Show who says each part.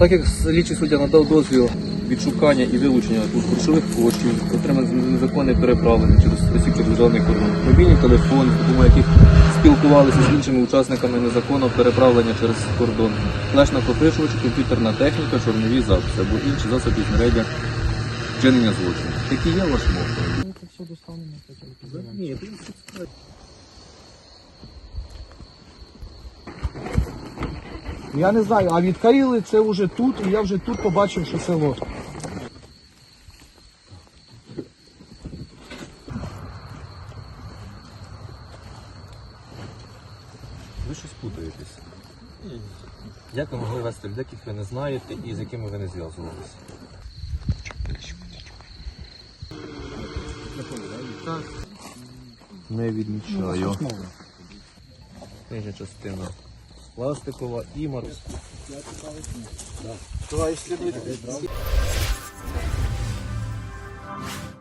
Speaker 1: Так як слідчий суддя надав дозвіл відшукання і вилучення тут грошових коштів, отриманих незаконне переправлення через осіб державний кордон, мобільні телефони, з яких спілкувалися з іншими учасниками незаконного переправлення через кордон, флеш-накопичувач, комп'ютерна техніка, чорнові записи або інші засоби знаряддя вчинення злочину. Такі є ваш мов? Ні,
Speaker 2: Я не знаю, а відкрили це вже тут, і я вже тут побачив, що село.
Speaker 1: Ви щось путаєтесь. Як ви могли вести людей, яких ви не знаєте і з якими ви не зв'язувалися? Не відмічаю. Нижня частина пластикова і морозь.
Speaker 2: Давай слідуйте.